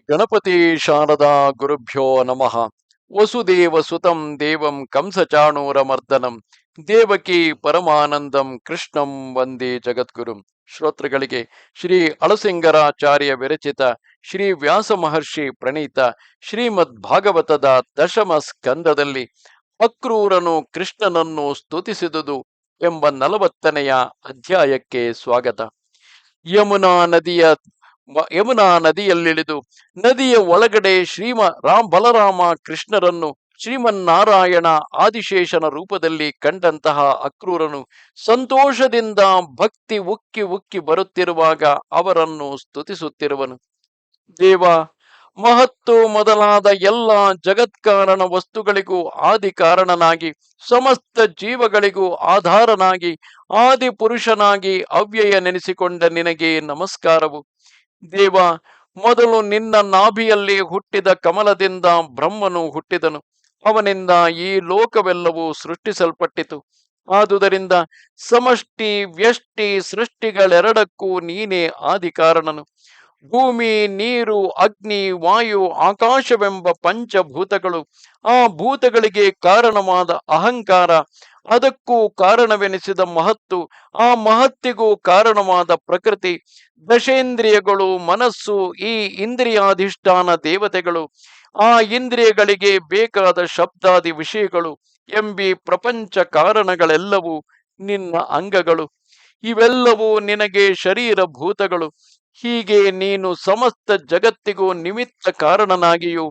ಗಣಪತಿ ಶಾರದಾ ಗುರುಭ್ಯೋ ನಮಃ. ವಸುದೇವ ಸುತಂ ದೇವಂ ಕಂಸಚಾಣೂರಮರ್ದನಂ ದೇವಕಿ ಪರಮಾನಂದಂ ಕೃಷ್ಣಂ ವಂದೇ ಜಗದ್ಗುರುಂ. ಶ್ರೋತೃಗಳಿಗೆ ಶ್ರೀ ಅಳಸಿಂಗರಾಚಾರ್ಯ ವಿರಚಿತ ಶ್ರೀ ವ್ಯಾಸ ಮಹರ್ಷಿ ಪ್ರಣೀತ ಶ್ರೀಮದ್ ಭಾಗವತದ ದಶಮ ಸ್ಕಂದದಲ್ಲಿ ಅಕ್ರೂರನು ಕೃಷ್ಣನನ್ನು ಸ್ತುತಿಸಿದುದು ಎಂಬ ನಲವತ್ತನೆಯ ಅಧ್ಯಾಯಕ್ಕೆ ಸ್ವಾಗತ. ಯಮುನಾ ನದಿಯ ಯಮುನಾ ನದಿಯಲ್ಲಿಳಿದು ನದಿಯ ಒಳಗಡೆ ಶ್ರೀಮ ರಾಮ್ ಬಲರಾಮ ಕೃಷ್ಣರನ್ನು ಶ್ರೀಮನ್ನಾರಾಯಣ ಆದಿಶೇಷನ ರೂಪದಲ್ಲಿ ಕಂಡಂತಹ ಅಕ್ರೂರನು ಸಂತೋಷದಿಂದ ಭಕ್ತಿ ಉಕ್ಕಿ ಉಕ್ಕಿ ಬರುತ್ತಿರುವಾಗ ಅವರನ್ನು ಸ್ತುತಿಸುತ್ತಿರುವನು. ದೇವ, ಮಹತ್ತು ಮೊದಲಾದ ಎಲ್ಲ ಜಗತ್ಕಾರಣ ವಸ್ತುಗಳಿಗೂ ಆದಿ ಕಾರಣನಾಗಿ ಸಮಸ್ತ ಜೀವಗಳಿಗೂ ಆಧಾರನಾಗಿ ಆದಿ ಪುರುಷನಾಗಿ ಅವ್ಯಯ ನೆನೆಸಿಕೊಂಡ ನಿನಗೆ ನಮಸ್ಕಾರವು. ದೇವ, ಮೊದಲು ನಿನ್ನ ನಾಭಿಯಲ್ಲಿ ಹುಟ್ಟಿದ ಕಮಲದಿಂದ ಬ್ರಹ್ಮನು ಹುಟ್ಟಿದನು. ಅವನಿಂದ ಈ ಲೋಕವೆಲ್ಲವೂ ಸೃಷ್ಟಿಸಲ್ಪಟ್ಟಿತು. ಆದುದರಿಂದ ಸಮಷ್ಟಿ ವ್ಯಷ್ಟಿ ಸೃಷ್ಟಿಗಳೆರಡಕ್ಕೂ ನೀನೇ ಆದಿ ಕಾರಣನು ಭೂಮಿ, ನೀರು, ಅಗ್ನಿ, ವಾಯು, ಆಕಾಶವೆಂಬ ಪಂಚಭೂತಗಳು. ಆ ಭೂತಗಳಿಗೆ ಕಾರಣವಾದ ಅಹಂಕಾರ. ಅದಕ್ಕೂ ಕಾರಣವೆನಿಸಿದ ಮಹತ್ತು. ಆ ಮಹತ್ತಿಗೂ ಕಾರಣವಾದ ಪ್ರಕೃತಿ. ದಶೇಂದ್ರಿಯಗಳು, ಮನಸ್ಸು, ಈ ಇಂದ್ರಿಯಾಧಿಷ್ಠಾನ ದೇವತೆಗಳು. ಆ ಇಂದ್ರಿಯಗಳಿಗೆ ಬೇಕಾದ ಶಬ್ದಾದಿ ವಿಷಯಗಳು. ಎಂಬಿ ಪ್ರಪಂಚ ಕಾರಣಗಳೆಲ್ಲವೂ ನಿನ್ನ ಅಂಗಗಳು. ಇವೆಲ್ಲವೂ ನಿನಗೆ ಶರೀರ ಭೂತಗಳು. ಹೀಗೆ ನೀನು ಸಮಸ್ತ ಜಗತ್ತಿಗೂ ನಿಮಿತ್ತ ಕಾರಣನಾಗಿಯೂ,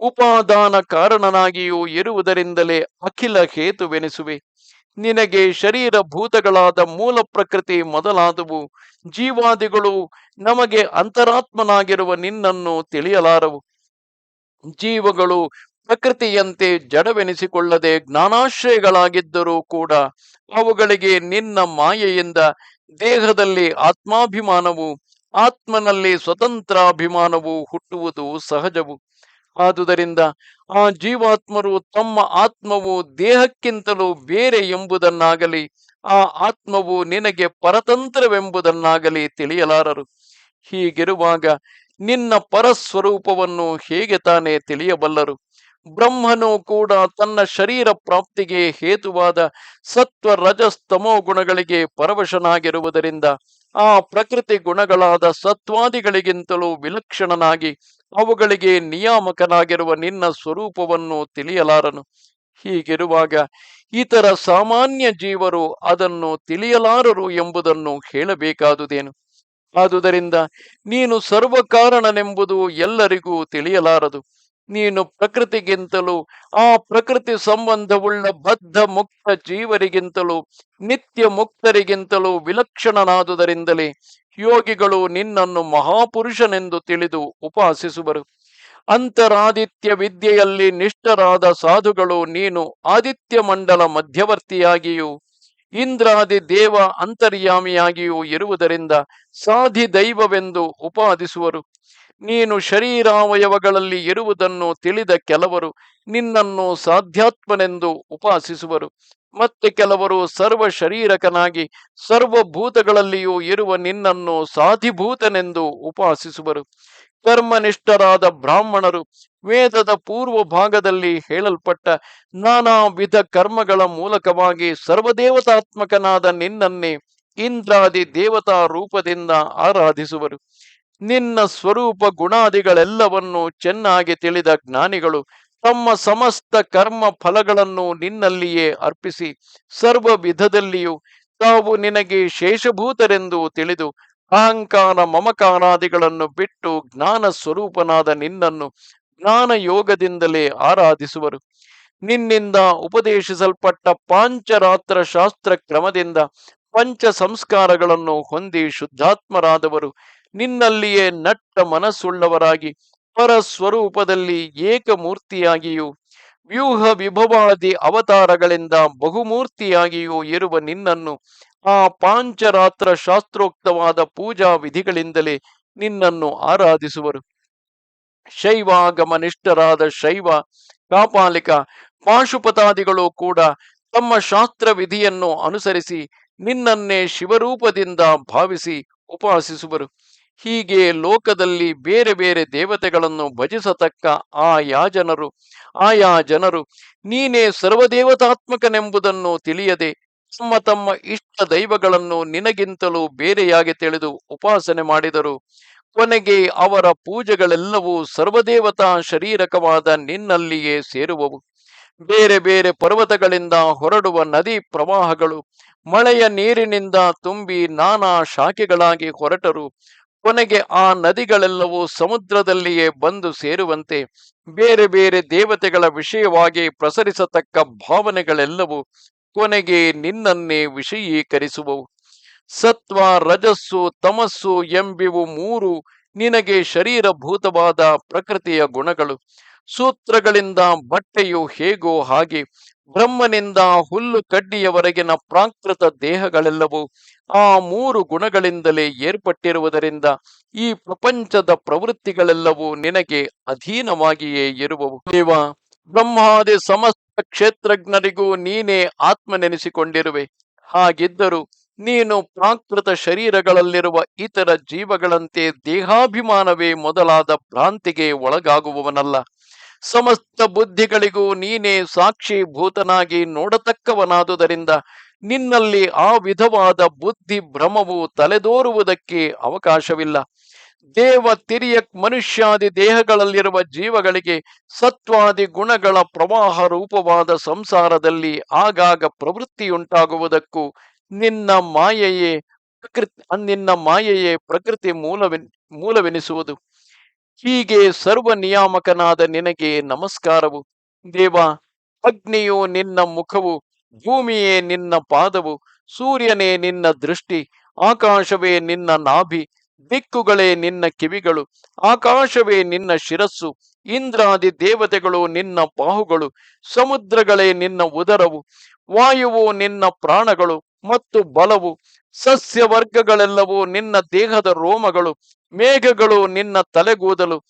ಉಪಾದಾನ ಕಾರಣನಾಗಿಯೂ ಇರುವುದರಿಂದಲೇ ಅಖಿಲ ಹೇತುವೆನಿಸುವೆ. ನಿನಗೆ ಶರೀರ ಭೂತಗಳಾದ ಮೂಲ ಪ್ರಕೃತಿ ಮೊದಲಾದವು. ಜೀವಾದಿಗಳು ನಮಗೆ ಅಂತರಾತ್ಮನಾಗಿರುವ ನಿನ್ನನ್ನು ತಿಳಿಯಲಾರವು. ಜೀವಗಳು ಪ್ರಕೃತಿಯಂತೆ ಜಡವೆನಿಸಿಕೊಳ್ಳದೆ ಜ್ಞಾನಾಶ್ರಯಗಳಾಗಿದ್ದರೂ ಕೂಡ ಅವುಗಳಿಗೆ ನಿನ್ನ ಮಾಯೆಯಿಂದ ದೇಹದಲ್ಲಿ ಆತ್ಮಾಭಿಮಾನವು ಆತ್ಮನಲ್ಲಿ ಸ್ವತಂತ್ರ ಅಭಿಮಾನವು ಹುಟ್ಟುವುದು ಸಹಜವು. ಆದುದರಿಂದ ಆ ಜೀವಾತ್ಮರು ತಮ್ಮ ಆತ್ಮವು ದೇಹಕ್ಕಿಂತಲೂ ಬೇರೆ ಎಂಬುದನ್ನಾಗಲಿ, ಆ ಆತ್ಮವು ನಿನಗೆ ಪರತಂತ್ರವೆಂಬುದನ್ನಾಗಲಿ ತಿಳಿಯಲಾರರು. ಹೀಗಿರುವಾಗ ನಿನ್ನ ಪರಸ್ವರೂಪವನ್ನು ಹೇಗೆ ತಾನೇ ತಿಳಿಯಬಲ್ಲರು? ಬ್ರಹ್ಮನು ಕೂಡ ತನ್ನ ಶರೀರ ಪ್ರಾಪ್ತಿಗೆ ಹೇತುವಾದ ಸತ್ವ ರಜಸ್ತಮೋ ಗುಣಗಳಿಗೆ ಪರವಶನಾಗಿರುವುದರಿಂದ ಆ ಪ್ರಕೃತಿ ಗುಣಗಳಾದ ಸತ್ವಾದಿಗಳಿಗಿಂತಲೂ ವಿಲಕ್ಷಣನಾಗಿ ಅವುಗಳಿಗೆ ನಿಯಾಮಕನಾಗಿರುವ ನಿನ್ನ ಸ್ವರೂಪವನ್ನು ತಿಳಿಯಲಾರನು. ಹೀಗಿರುವಾಗ ಇತರ ಸಾಮಾನ್ಯ ಜೀವರು ಅದನ್ನು ತಿಳಿಯಲಾರರು ಎಂಬುದನ್ನು ಹೇಳಬೇಕಾದುದೇನು? ಆದುದರಿಂದ ನೀನು ಸರ್ವಕಾರಣನೆಂಬುದು ಎಲ್ಲರಿಗೂ ತಿಳಿಯಲಾರದು. ನೀನು ಪ್ರಕೃತಿಗಿಂತಲೂ, ಆ ಪ್ರಕೃತಿ ಸಂಬಂಧವುಳ್ಳ ಬದ್ಧ ಮುಕ್ತ ಜೀವರಿಗಿಂತಲೂ, ನಿತ್ಯ ಮುಕ್ತರಿಗಿಂತಲೂ ವಿಲಕ್ಷಣನಾದುದರಿಂದಲೇ ಯೋಗಿಗಳು ನಿನ್ನನ್ನು ಮಹಾಪುರುಷನೆಂದು ತಿಳಿದು ಉಪಾಸಿಸುವರು. ಅಂತರಾದಿತ್ಯ ವಿದ್ಯೆಯಲ್ಲಿ ನಿಷ್ಠರಾದ ಸಾಧುಗಳು ನೀನು ಆದಿತ್ಯ ಮಂಡಲ ಮಧ್ಯವರ್ತಿಯಾಗಿಯೂ, ಇಂದ್ರಾದಿ ದೇವ ಅಂತರ್ಯಾಮಿಯಾಗಿಯೂ ಇರುವುದರಿಂದ ಸಾಧಿ ದೈವವೆಂದು ಉಪಾದಿಸುವರು. ನೀನು ಶರೀರಾವಯವಗಳಲ್ಲಿ ಇರುವುದನ್ನು ತಿಳಿದ ಕೆಲವರು ನಿನ್ನನ್ನು ಸಾಧ್ಯಾತ್ಮನೆಂದು ಉಪಾಸಿಸುವರು. ಮತ್ತೆ ಕೆಲವರು ಸರ್ವ ಶರೀರಕನಾಗಿ ಸರ್ವಭೂತಗಳಲ್ಲಿಯೂ ಇರುವ ನಿನ್ನನ್ನು ಸಾಧಿಭೂತನೆಂದು ಉಪಾಸಿಸುವರು. ಕರ್ಮನಿಷ್ಠರಾದ ಬ್ರಾಹ್ಮಣರು ವೇದದ ಪೂರ್ವ ಭಾಗದಲ್ಲಿ ಹೇಳಲ್ಪಟ್ಟ ನಾನಾ ವಿಧ ಕರ್ಮಗಳ ಮೂಲಕವಾಗಿ ಸರ್ವದೇವತಾತ್ಮಕನಾದ ನಿನ್ನನ್ನೇ ಇಂದ್ರಾದಿ ದೇವತಾ ರೂಪದಿಂದ ಆರಾಧಿಸುವರು. ನಿನ್ನ ಸ್ವರೂಪ ಗುಣಾದಿಗಳೆಲ್ಲವನ್ನು ಚೆನ್ನಾಗಿ ತಿಳಿದ ಜ್ಞಾನಿಗಳು ತಮ್ಮ ಸಮಸ್ತ ಕರ್ಮ ಫಲಗಳನ್ನು ನಿನ್ನಲ್ಲಿಯೇ ಅರ್ಪಿಸಿ ಸರ್ವ ವಿಧದಲ್ಲಿಯೂ ತಾವು ನಿನಗೆ ಶೇಷಭೂತರೆಂದು ತಿಳಿದು ಅಹಂಕಾರ ಮಮಕಾರಾದಿಗಳನ್ನು ಬಿಟ್ಟು ಜ್ಞಾನ ಸ್ವರೂಪನಾದ ನಿನ್ನನ್ನು ಜ್ಞಾನ ಯೋಗದಿಂದಲೇ ಆರಾಧಿಸುವರು. ನಿನ್ನಿಂದ ಉಪದೇಶಿಸಲ್ಪಟ್ಟ ಪಾಂಚರಾತ್ರ ಶಾಸ್ತ್ರ ಕ್ರಮದಿಂದ ಪಂಚ ಸಂಸ್ಕಾರಗಳನ್ನು ಹೊಂದಿ ಶುದ್ಧಾತ್ಮರಾದವರು ನಿನ್ನಲ್ಲಿಯೇ ನಟ್ಟ ಮನಸ್ಸುಳ್ಳವರಾಗಿ, ಪರಸ್ವರೂಪದಲ್ಲಿ ಏಕಮೂರ್ತಿಯಾಗಿಯೂ, ವ್ಯೂಹ ವಿಭವಾದಿ ಅವತಾರಗಳಿಂದ ಬಹುಮೂರ್ತಿಯಾಗಿಯೂ ಇರುವ ನಿನ್ನನ್ನು, ಆ ಪಾಂಚರಾತ್ರ ಶಾಸ್ತ್ರೋಕ್ತವಾದ ಪೂಜಾ ವಿಧಿಗಳಿಂದಲೇ ನಿನ್ನನ್ನು ಆರಾಧಿಸುವರು. ಶೈವಾಗಮನಿಷ್ಠರಾದ ಶೈವ, ಕಾಪಾಲಿಕ, ಪಾಶುಪತಾದಿಗಳು ಕೂಡ ತಮ್ಮ ಶಾಸ್ತ್ರ ವಿಧಿಯನ್ನು ಅನುಸರಿಸಿ ನಿನ್ನನ್ನೇ ಶಿವರೂಪದಿಂದ ಭಾವಿಸಿ ಉಪಾಸಿಸುವರು. ಹೀಗೆ ಲೋಕದಲ್ಲಿ ಬೇರೆ ಬೇರೆ ದೇವತೆಗಳನ್ನು ಭಜಿಸತಕ್ಕ ಆ ಯಾಜನರು ಆಯಾ ಜನರು, ನೀನೇ ಸರ್ವದೇವತಾತ್ಮಕನೆಂಬುದನ್ನು ತಿಳಿಯದೆ, ತಮ್ಮ ತಮ್ಮ ಇಷ್ಟ ದೈವಗಳನ್ನು ನಿನಗಿಂತಲೂ ಬೇರೆಯಾಗಿ ತಿಳಿದು ಉಪಾಸನೆ ಮಾಡಿದರು. ಕೊನೆಗೆ ಅವರ ಪೂಜೆಗಳೆಲ್ಲವೂ ಸರ್ವದೇವತಾ ಶರೀರಕವಾದ ನಿನ್ನಲ್ಲಿಯೇ ಸೇರುವವು. ಬೇರೆ ಬೇರೆ ಪರ್ವತಗಳಿಂದ ಹೊರಡುವ ನದಿ ಪ್ರವಾಹಗಳು, ಮಳೆಯ ನೀರಿನಿಂದ ತುಂಬಿ ನಾನಾ ಶಾಖೆಗಳಾಗಿ ಹೊರಟರು. ಕೊನೆಗೆ ಆ ನದಿಗಳೆಲ್ಲವೂ ಸಮುದ್ರದಲ್ಲಿಯೇ ಬಂದು ಸೇರುವಂತೆ ಬೇರೆ ಬೇರೆ ದೇವತೆಗಳ ವಿಷಯವಾಗಿ ಪ್ರಸರಿಸತಕ್ಕ ಭಾವನೆಗಳೆಲ್ಲವೂ ಕೊನೆಗೆ ನಿನ್ನನ್ನೇ ವಿಷಯೀಕರಿಸುವವು. ಸತ್ವ, ರಜಸ್ಸು, ತಮಸ್ಸು ಎಂಬಿವು ಮೂರು ನಿನಗೆ ಶರೀರಭೂತವಾದ ಪ್ರಕೃತಿಯ ಗುಣಗಳು. ಸೂತ್ರಗಳಿಂದ ಬಟ್ಟೆಯು ಹೇಗೋ ಹಾಗೆ ಬ್ರಹ್ಮನಿಂದ ಹುಲ್ಲು ಕಡ್ಡಿಯವರೆಗಿನ ಪ್ರಾಕೃತ ದೇಹಗಳೆಲ್ಲವೂ ಆ ಮೂರು ಗುಣಗಳಿಂದಲೇ ಏರ್ಪಟ್ಟಿರುವುದರಿಂದ ಈ ಪ್ರಪಂಚದ ಪ್ರವೃತ್ತಿಗಳೆಲ್ಲವೂ ನಿನಗೆ ಅಧೀನವಾಗಿಯೇ ಇರುವವು. ದೇವ, ಬ್ರಹ್ಮಾದಿ ಸಮಸ್ತ ಕ್ಷೇತ್ರಜ್ಞರಿಗೂ ನೀನೇ ಆತ್ಮನೆನಿಸಿಕೊಂಡಿರುವೆ. ಹಾಗಿದ್ದರೂ ನೀನು ಪ್ರಾಕೃತ ಶರೀರಗಳಲ್ಲಿರುವ ಇತರ ಜೀವಗಳಂತೆ ದೇಹಾಭಿಮಾನವೇ ಮೊದಲಾದ ಭ್ರಾಂತಿಗೆ ಒಳಗಾಗುವವನಲ್ಲ. ಸಮಸ್ತ ಬುದ್ಧಿಗಳಿಗೂ ನೀನೇ ಸಾಕ್ಷೀಭೂತನಾಗಿ ನೋಡತಕ್ಕವನಾದುದರಿಂದ ನಿನ್ನಲ್ಲಿ ಆ ವಿಧವಾದ ಬುದ್ಧಿ ಭ್ರಮವು ತಲೆದೋರುವುದಕ್ಕೆ ಅವಕಾಶವಿಲ್ಲ. ದೇವ ತಿರಿಯ ಮನುಷ್ಯಾದಿ ದೇಹಗಳಲ್ಲಿರುವ ಜೀವಗಳಿಗೆ ಸತ್ವಾದಿ ಗುಣಗಳ ಪ್ರವಾಹ ರೂಪವಾದ ಸಂಸಾರದಲ್ಲಿ ಆಗಾಗ ಪ್ರವೃತ್ತಿಯುಂಟಾಗುವುದಕ್ಕೂ ನಿನ್ನ ಮಾಯೆಯೇ ಪ್ರಕೃತಿ, ನಿನ್ನ ಮಾಯೆಯೇ ಪ್ರಕೃತಿ ಮೂಲವೆ ಮೂಲವೆನಿಸುವುದು. ಹೀಗೆ ಸರ್ವ ನಿಯಾಮಕನಾದ ನಿನಗೆ ನಮಸ್ಕಾರವು. ದೇವ, ಅಗ್ನಿಯು ನಿನ್ನ ಮುಖವು, ಭೂಮಿಯೇ ನಿನ್ನ ಪಾದವು, ಸೂರ್ಯನೇ ನಿನ್ನ ದೃಷ್ಟಿ, ಆಕಾಶವೇ ನಿನ್ನ ನಾಭಿ, ದಿಕ್ಕುಗಳೇ ನಿನ್ನ ಕಿವಿಗಳು, ಆಕಾಶವೇ ನಿನ್ನ ಶಿರಸ್ಸು, ಇಂದ್ರಾದಿ ದೇವತೆಗಳು ನಿನ್ನ ಬಾಹುಗಳು ಸಮುದ್ರಗಳೇ ನಿನ್ನ ಉದರವು, ವಾಯುವು ನಿನ್ನ ಪ್ರಾಣಗಳು ಮತ್ತು ಬಲವು ಸಸ್ಯ ವರ್ಗಗಳೆಲ್ಲವೂ ನಿನ್ನ ದೇಹದ ರೋಮಗಳು ಮೇಘಗಳು ನಿನ್ನ ತಲೆಗೂದಲು,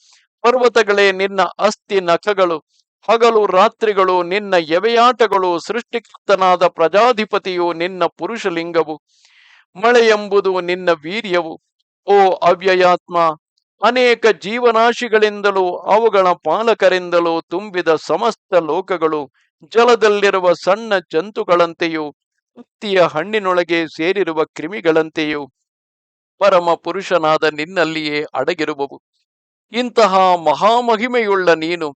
ಪರ್ವತಗಳೇ ನಿನ್ನ ಅಸ್ಥಿ ನಖಗಳು, ಹಗಲು ರಾತ್ರಿಗಳು ನಿನ್ನ ಎವೆಯಾಟಗಳು, ಸೃಷ್ಟಿಕರ್ತನಾದ ಪ್ರಜಾಧಿಪತಿಯು ನಿನ್ನ ಪುರುಷಲಿಂಗವು, ಮಳೆ ಎಂಬುದು ನಿನ್ನ ವೀರ್ಯವು. ಓ ಅವ್ಯಯಾತ್ಮ, ಅನೇಕ ಜೀವನಾಶಿಗಳಿಂದಲೂ, ಅವುಗಳ ಪಾಲಕರಿಂದಲೂ ತುಂಬಿದ ಸಮಸ್ತ ಲೋಕಗಳು, ಜಲದಲ್ಲಿರುವ ಸಣ್ಣ ಜಂತುಗಳಂತೆಯೂ ಹತ್ತಿಯ ಹಣ್ಣಿನೊಳಗೆ ಸೇರಿರುವ ಕ್ರಿಮಿಗಳಂತೆಯೂ. ಪರಮ ಪುರುಷನಾದ ನಿನ್ನಲ್ಲಿಯೇ ಅಡಗಿರುವವು. ಇಂತಹ ಮಹಾಮಹಿಮೆಯುಳ್ಳ ನೀನು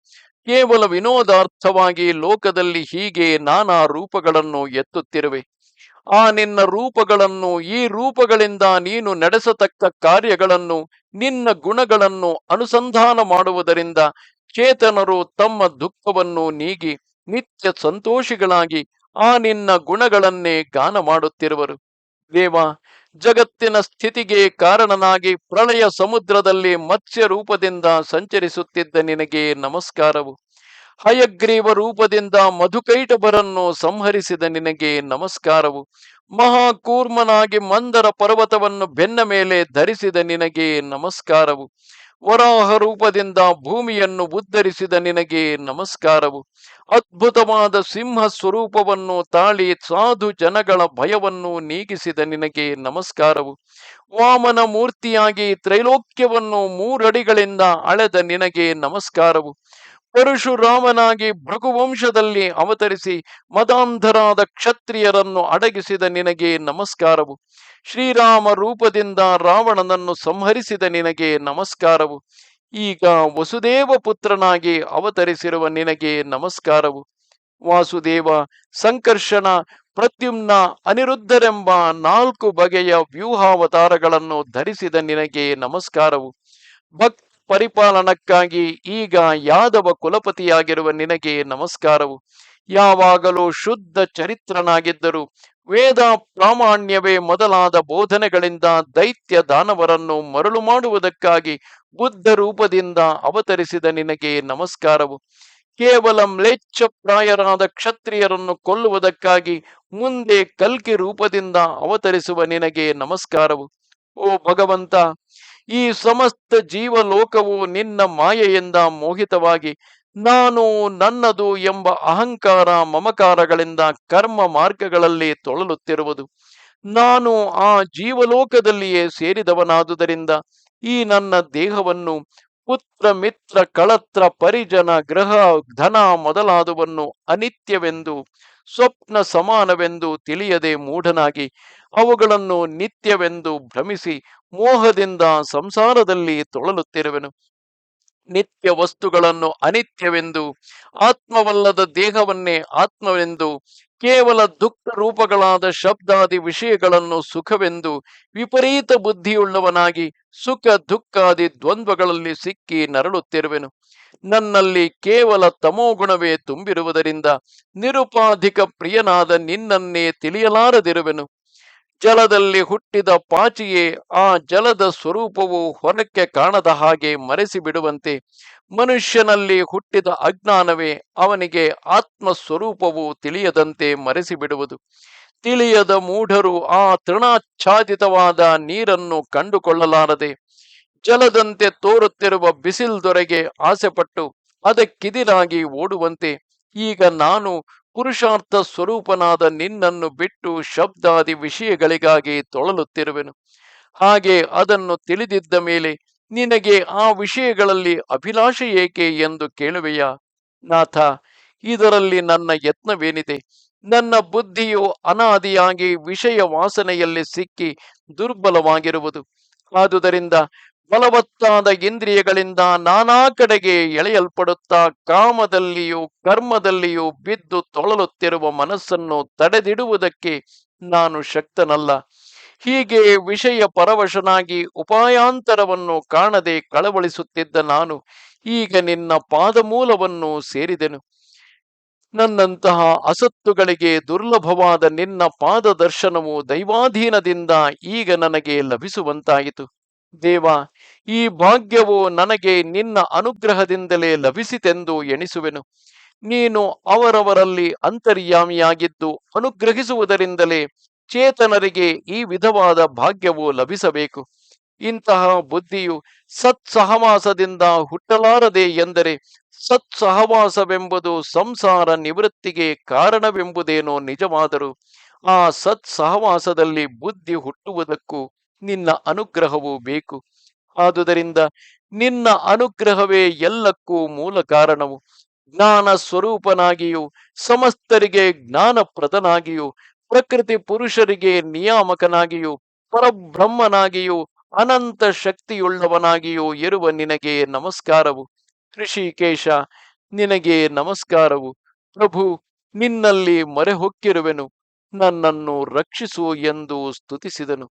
ಕೇವಲ ವಿನೋದಾರ್ಥವಾಗಿ ಲೋಕದಲ್ಲಿ ಹೀಗೆ ನಾನಾ ರೂಪಗಳನ್ನು ಎತ್ತುತ್ತಿರುವೆ. ಆ ನಿನ್ನ ರೂಪಗಳನ್ನು ಈ ರೂಪಗಳಿಂದ ನೀನು ನಡೆಸತಕ್ಕ ಕಾರ್ಯಗಳನ್ನು ನಿನ್ನ ಗುಣಗಳನ್ನು ಅನುಸಂಧಾನ ಮಾಡುವುದರಿಂದ ಚೇತನರು ತಮ್ಮ ದುಃಖವನ್ನು ನೀಗಿ ನಿತ್ಯ ಸಂತೋಷಿಗಳಾಗಿ ಆ ನಿನ್ನ ಗುಣಗಳನ್ನೇ ಗಾನ ಮಾಡುತ್ತಿರುವರು ದೇವ ಜಗತ್ತಿನ ಸ್ಥಿತಿಗೆ ಕಾರಣನಾಗಿ ಪ್ರಳಯ ಸಮುದ್ರದಲ್ಲಿ ಮತ್ಸ್ಯ ರೂಪದಿಂದ ಸಂಚರಿಸುತ್ತಿದ್ದ ನಿನಗೆ ನಮಸ್ಕಾರವು. ಹಯಗ್ರೀವ ರೂಪದಿಂದ ಮಧುಕೈಟಭರನ್ನು ಸಂಹರಿಸಿದ ನಿನಗೆ ನಮಸ್ಕಾರವು. ಮಹಾಕೂರ್ಮನಾಗಿ ಮಂದರ ಪರ್ವತವನ್ನು ಬೆನ್ನ ಮೇಲೆ ಧರಿಸಿದ ನಿನಗೆ ನಮಸ್ಕಾರವು. ವರಾಹ ರೂಪದಿಂದ ಭೂಮಿಯನ್ನು ಉದ್ಧರಿಸಿದ ನಿನಗೆ ನಮಸ್ಕಾರವು. ಅದ್ಭುತವಾದ ಸಿಂಹ ಸ್ವರೂಪವನ್ನು ತಾಳಿ ಸಾಧು ಜನಗಳ ಭಯವನ್ನು ನೀಗಿಸಿದ ನಿನಗೆ ನಮಸ್ಕಾರವು. ವಾಮನ ಮೂರ್ತಿಯಾಗಿ ತ್ರೈಲೋಕ್ಯವನ್ನು ಮೂರಡಿಗಳಿಂದ ಅಳೆದ ನಿನಗೆ ನಮಸ್ಕಾರವು. ಪರಶುರಾಮನಾಗಿ ಭೃಗುವಂಶದಲ್ಲಿ ಅವತರಿಸಿ ಮದಾಂಧರಾದ ಕ್ಷತ್ರಿಯರನ್ನು ಅಡಗಿಸಿದ ನಿನಗೆ ನಮಸ್ಕಾರವು. ಶ್ರೀರಾಮ ರೂಪದಿಂದ ರಾವಣನನ್ನು ಸಂಹರಿಸಿದ ನಿನಗೆ ನಮಸ್ಕಾರವು. ಈಗ ವಸುದೇವ ಪುತ್ರನಾಗಿ ಅವತರಿಸಿರುವ ನಿನಗೆ ನಮಸ್ಕಾರವು. ವಾಸುದೇವ, ಸಂಕರ್ಷಣ ಪ್ರತ್ಯುಮ್ನ ಅನಿರುದ್ಧರೆಂಬ ನಾಲ್ಕು ಬಗೆಯ ವ್ಯೂಹಾವತಾರಗಳನ್ನು ಧರಿಸಿದ ನಿನಗೆ ನಮಸ್ಕಾರವು. ಭಕ್ತ ಪರಿಪಾಲನಕ್ಕಾಗಿ ಈಗ ಯಾದವ ಕುಲಪತಿಯಾಗಿರುವ ನಿನಗೆ ನಮಸ್ಕಾರವು. ಯಾವಾಗಲೂ ಶುದ್ಧ ಚರಿತ್ರನಾಗಿದ್ದರು ವೇದ ಪ್ರಾಮಾಣ್ಯವೇ ಮೊದಲಾದ ಬೋಧನೆಗಳಿಂದ ದೈತ್ಯ ದಾನವರನ್ನು ಮರಳು ಮಾಡುವುದಕ್ಕಾಗಿ ಬುದ್ಧ ರೂಪದಿಂದ ಅವತರಿಸಿದ ನಿನಗೆ ನಮಸ್ಕಾರವು. ಕೇವಲ ಮ್ಲೇಚ್ಛಪ್ರಾಯರಾದ ಕ್ಷತ್ರಿಯರನ್ನು ಕೊಲ್ಲುವುದಕ್ಕಾಗಿ ಮುಂದೆ ಕಲ್ಕಿ ರೂಪದಿಂದ ಅವತರಿಸುವ ನಿನಗೆ ನಮಸ್ಕಾರವು. ಓ ಭಗವಂತ ಈ ಸಮಸ್ತ ಜೀವಲೋಕವು ನಿನ್ನ ಮಾಯೆಯಿಂದ ಮೋಹಿತವಾಗಿ, ನಾನು ನನ್ನದು ಎಂಬ ಅಹಂಕಾರ ಮಮಕಾರಗಳಿಂದ ಕರ್ಮ ಮಾರ್ಗಗಳಲ್ಲಿ ತೊಳಲುತ್ತಿರುವುದು. ನಾನು ಆ ಜೀವಲೋಕದಲ್ಲಿಯೇ ಸೇರಿದವನಾದುದರಿಂದ ಈ ನನ್ನ ದೇಹವನ್ನು ಪುತ್ರ, ಮಿತ್ರ, ಕಳತ್ರ, ಪರಿಜನ, ಗ್ರಹ, ಧನ ಮೊದಲಾದವನ್ನು ಅನಿತ್ಯವೆಂದು ಸ್ವಪ್ನ ಸಮಾನವೆಂದು ತಿಳಿಯದೆ ಮೂಢನಾಗಿ ಅವುಗಳನ್ನು ನಿತ್ಯವೆಂದು ಭ್ರಮಿಸಿ ಮೋಹದಿಂದ ಸಂಸಾರದಲ್ಲಿ ತೊಳಲುತ್ತಿರುವೆನು. ನಿತ್ಯ ವಸ್ತುಗಳನ್ನು ಅನಿತ್ಯವೆಂದು, ಆತ್ಮವಲ್ಲದ ದೇಹವನ್ನೇ ಆತ್ಮವೆಂದು, ಕೇವಲ ದುಃಖ ರೂಪಗಳಾದ ಶಬ್ದಾದಿ ವಿಷಯಗಳನ್ನು ಸುಖವೆಂದು, ವಿಪರೀತ ಬುದ್ಧಿಯುಳ್ಳವನಾಗಿ ಸುಖ ದುಃಖಾದಿ ದ್ವಂದ್ವಗಳಲ್ಲಿ ಸಿಕ್ಕಿ ನರಳುತ್ತಿರುವೆನು. ನನ್ನಲ್ಲಿ ಕೇವಲ ತಮೋಗುಣವೇ ತುಂಬಿರುವುದರಿಂದ ನಿರುಪಾಧಿಕ ಪ್ರಿಯನಾದ ನಿನ್ನನ್ನೇ ತಿಳಿಯಲಾರದಿರುವೆನು. ಜಲದಲ್ಲಿ ಹುಟ್ಟಿದ ಪಾಚಿಯೇ ಆ ಜಲದ ಸ್ವರೂಪವು ಹೊರಕ್ಕೆ ಕಾಣದ ಹಾಗೆ ಮರೆಸಿ ಬಿಡುವಂತೆ ಮನುಷ್ಯನಲ್ಲಿ ಹುಟ್ಟಿದ ಅಜ್ಞಾನವೇ ಅವನಿಗೆ ಆತ್ಮ ಸ್ವರೂಪವು ತಿಳಿಯದಂತೆ ಮರೆಸಿ ಬಿಡುವುದು ತಿಳಿಯದ ಮೂಢರು ಆ ತೃಣಾಚ್ಛಾದಿತವಾದ ನೀರನ್ನು ಕಂಡುಕೊಳ್ಳಲಾರದೆ ಜಲದಂತೆ ತೋರುತ್ತಿರುವ ಬಿಸಿಲ್ದೊರೆಗೆ ಆಸೆಪಟ್ಟು ಅದಕ್ಕಿದಿರಾಗಿ ಓಡುವಂತೆ ಈಗ ನಾನು ಪುರುಷಾರ್ಥ ಸ್ವರೂಪನಾದ ನಿನ್ನನ್ನು ಬಿಟ್ಟು ಶಬ್ದಾದಿ ವಿಷಯಗಳಿಗಾಗಿ ತೊಳಲುತ್ತಿರುವೆನು. ಹಾಗೆ ಅದನ್ನು ತಿಳಿದಿದ್ದ ಮೇಲೆ ನಿನಗೆ ಆ ವಿಷಯಗಳಲ್ಲಿ ಅಭಿಲಾಷೆ ಏಕೆ ಎಂದು ಕೇಳುವೆಯಾ? ನಾಥ, ಇದರಲ್ಲಿ ನನ್ನ ಯತ್ನವೇನಿದೆ? ನನ್ನ ಬುದ್ಧಿಯು ಅನಾದಿಯಾಗಿ ವಿಷಯ ವಾಸನೆಯಲ್ಲಿ ಸಿಕ್ಕಿ ದುರ್ಬಲವಾಗಿರುವುದು. ಆದುದರಿಂದ ಬಲವತ್ತಾದ ಇಂದ್ರಿಯಗಳಿಂದ ನಾನಾ ಕಡೆಗೆ ಎಳೆಯಲ್ಪಡುತ್ತಾ ಕಾಮದಲ್ಲಿಯೂ ಕರ್ಮದಲ್ಲಿಯೂ ಬಿದ್ದು ತೊಳಲುತ್ತಿರುವ ಮನಸ್ಸನ್ನು ತಡೆದಿಡುವುದಕ್ಕೆ ನಾನು ಶಕ್ತನಲ್ಲ. ಹೀಗೆ ವಿಷಯ ಪರವಶನಾಗಿ ಉಪಾಯಾಂತರವನ್ನು ಕಾಣದೆ ಕಳವಳಿಸುತ್ತಿದ್ದ ನಾನು ಈಗ ನಿನ್ನ ಪಾದಮೂಲವನ್ನು ಸೇರಿದೆನು. ನನ್ನಂತಹ ಅಸತ್ತುಗಳಿಗೆ ದುರ್ಲಭವಾದ ನಿನ್ನ ಪಾದ ದರ್ಶನವು ದೈವಾಧೀನದಿಂದ ಈಗ ನನಗೆ ಲಭಿಸುವಂತಾಯಿತು. ದೇವ, ಈ ಭಾಗ್ಯವು ನನಗೆ ನಿನ್ನ ಅನುಗ್ರಹದಿಂದಲೇ ಲಭಿಸಿತೆಂದು ಎಣಿಸುವೆನು. ನೀನು ಅವರವರಲ್ಲಿ ಅಂತರ್ಯಾಮಿಯಾಗಿದ್ದು ಅನುಗ್ರಹಿಸುವುದರಿಂದಲೇ ಚೇತನರಿಗೆ ಈ ವಿಧವಾದ ಭಾಗ್ಯವು ಲಭಿಸಬೇಕು. ಇಂತಹ ಬುದ್ಧಿಯು ಸತ್ಸಹವಾಸದಿಂದ ಹುಟ್ಟಲಾರದೆ ಎಂದರೆ ಸತ್ಸಹವಾಸವೆಂಬುದು ಸಂಸಾರ ನಿವೃತ್ತಿಗೆ ಕಾರಣವೆಂಬುದೇನೋ ನಿಜವಾದರೂ ಆ ಸತ್ಸಹವಾಸದಲ್ಲಿ ಬುದ್ಧಿ ಹುಟ್ಟುವುದಕ್ಕೂ ನಿನ್ನ ಅನುಗ್ರಹವೂ ಬೇಕು. ಆದುದರಿಂದ ನಿನ್ನ ಅನುಗ್ರಹವೇ ಎಲ್ಲಕ್ಕೂ ಮೂಲ ಕಾರಣವು. ಜ್ಞಾನ ಸ್ವರೂಪನಾಗಿಯೂ, ಸಮಸ್ತರಿಗೆ ಜ್ಞಾನಪ್ರದನಾಗಿಯೂ, ಪ್ರಕೃತಿ ಪುರುಷರಿಗೆ ನಿಯಾಮಕನಾಗಿಯೂ, ಪರಬ್ರಹ್ಮನಾಗಿಯೂ, ಅನಂತ ಶಕ್ತಿಯುಳ್ಳವನಾಗಿಯೂ ಇರುವ ನಿನಗೆ ನಮಸ್ಕಾರವು. ಋಷಿಕೇಶ ನಿನಗೆ ನಮಸ್ಕಾರವು. ಪ್ರಭು, ನಿನ್ನಲ್ಲಿ ಮೊರೆ ಹೊಕ್ಕಿರುವೆನು ನನ್ನನ್ನು ರಕ್ಷಿಸು ಎಂದು ಸ್ತುತಿಸಿದನು.